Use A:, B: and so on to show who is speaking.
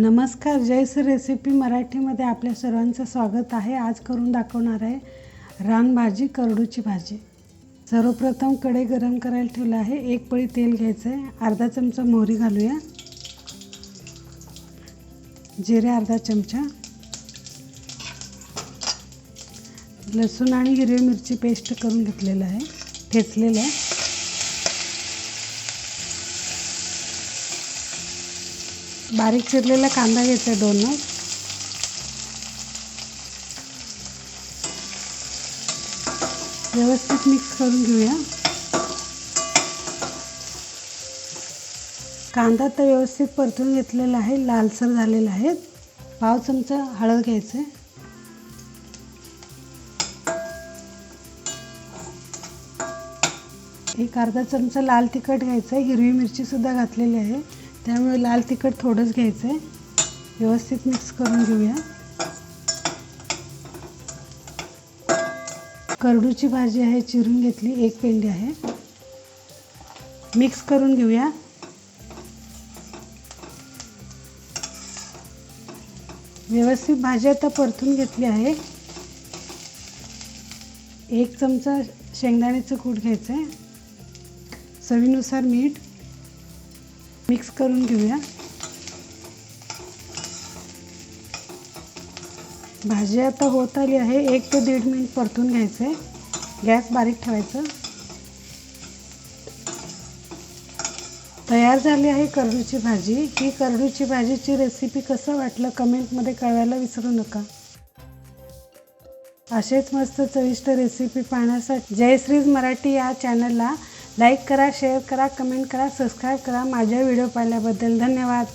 A: नमस्कार जयस रेसिपी मराठीमध्ये आपल्या सर्वांचं स्वागत आहे. आज करून दाखवणार आहे रानभाजी करडूची भाजी. सर्वप्रथम कढई गरम करायला ठेवलं आहे. एक पळी तेल घ्यायचं आहे अर्धा चमचा मोहरी घालूया. जिरे अर्धा चमचा. लसूण आणि हिरवी मिरची पेस्ट करून घेतलेलं आहे. ठेचलेलं आहे. बारीक चिरलेला कांदा घ्यायचा आहे दोन. व्यवस्थित मिक्स करून घेऊया. कांदा तर व्यवस्थित परतून घेतलेला आहे लालसर झालेला आहे. पाव चमचा हळद घ्यायचं आहे एक अर्धा चमचा लाल तिखट घ्यायचं आहे हिरवी मिरचीसुद्धा घातलेली आहे. त्यामुळे लाल तिखट थोडंच घ्यायचं आहे व्यवस्थित मिक्स करून घेऊया. करडूची भाजी आहे चिरून घेतली एक पेंडी आहे. मिक्स करून घेऊया. व्यवस्थित भाजी आता परतून घेतली आहे. एक चमचा शेंगदाण्याचं कूट घ्यायचं आहे चवीनुसार मीठ. मिक्स करून घेऊया. भाजी आता होत आली आहे. एक ते दीड मिनिट परतून घ्यायचं आहे गॅस बारीक ठेवायचं. तयार झाली आहे करडूची भाजी. ही करडूची भाजीची रेसिपी कसं वाटलं कमेंटमध्ये कळवायला विसरू नका. असेच मस्त चविष्ट रेसिपी पाहण्यासाठी जयश्रीज मराठी या चॅनलला लाईक करा शेअर करा कमेंट करा सबस्क्राईब करा. माझ्या व्हिडिओ पाहिल्याबद्दल धन्यवाद.